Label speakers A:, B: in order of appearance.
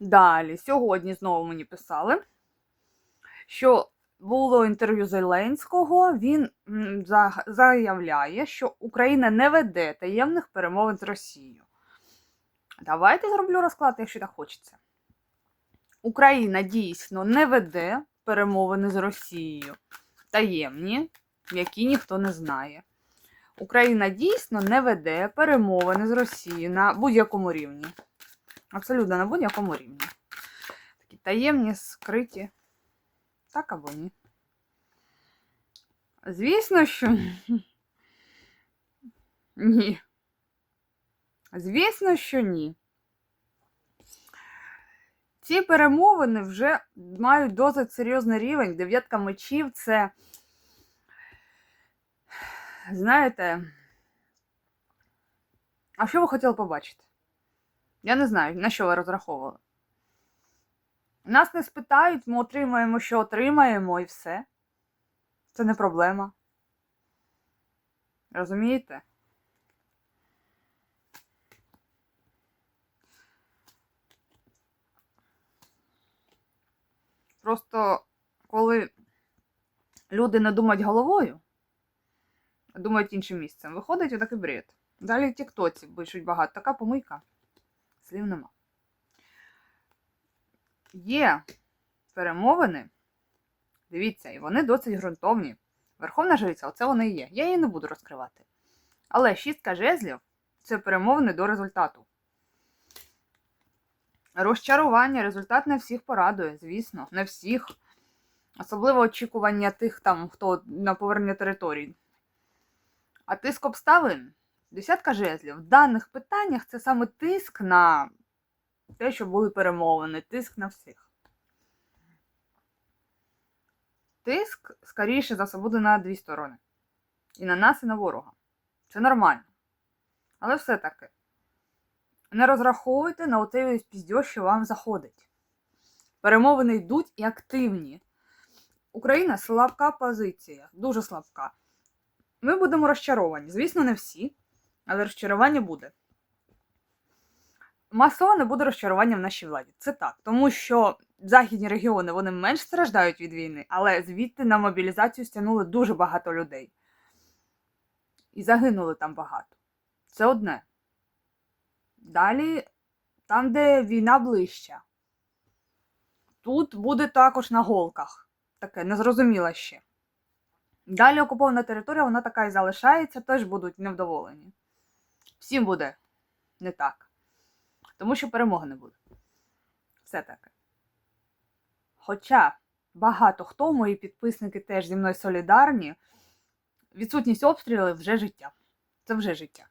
A: Далі, сьогодні знову мені писали, що було інтерв'ю Зеленського. Він заявляє, що Україна не веде таємних перемовин з Росією. Давайте зроблю розклад, якщо так хочеться. Україна дійсно не веде перемовини з Росією. Таємні, які ніхто не знає. Україна дійсно не веде перемовини з Росією на будь-якому рівні. Абсолютно на будь-якому рівні. Такі таємні, скриті. Так або ні. Звісно, що ні. Звісно, що ні. Ці перемовини вже мають досить серйозний рівень. Дев'ятка мечів це, знаєте, а що ви хотіли побачити? Я не знаю, на що ви розраховували. Нас не спитають, ми отримаємо, що отримаємо, і все. Це не проблема. Розумієте? Просто коли люди не думають головою, думають іншим місцем, виходить отакий бред. Далі в Тіктоці пишуть багато. Така помийка. Слів нема. Є перемовини. Дивіться, і вони досить ґрунтовні. Верховна жриця, оце вони і є. Я її не буду розкривати. Але шістка жезлів це перемовини до результату. Розчарування, результат не всіх порадує, звісно, не всіх. Особливо очікування тих, там, хто на повернення територій. А тиск обставин, десятка жезлів. В даних питаннях це саме тиск на те, що були перемовини, тиск на всіх. Тиск, скоріше за все, буде на дві сторони. І на нас, і на ворога. Це нормально. Але все-таки не розраховуйте на отей піздьош, що вам заходить. Перемовини йдуть і активні. Україна слабка позиція, дуже слабка. Ми будемо розчаровані. Звісно, не всі, але розчарування буде. Масове буде розчарування в нашій владі. Це так. Тому що західні регіони вони менш страждають від війни, але звідти на мобілізацію стягнули дуже багато людей. І загинули там багато. Це одне. Далі, там, де війна ближча. Тут буде також на голках. Таке незрозуміло ще. Далі окупована територія, вона така і залишається, теж будуть невдоволені. Всім буде не так. Тому що перемоги не буде. Все таке. Хоча багато хто, мої підписники теж зі мною солідарні, відсутність обстрілів вже життя. Це вже життя.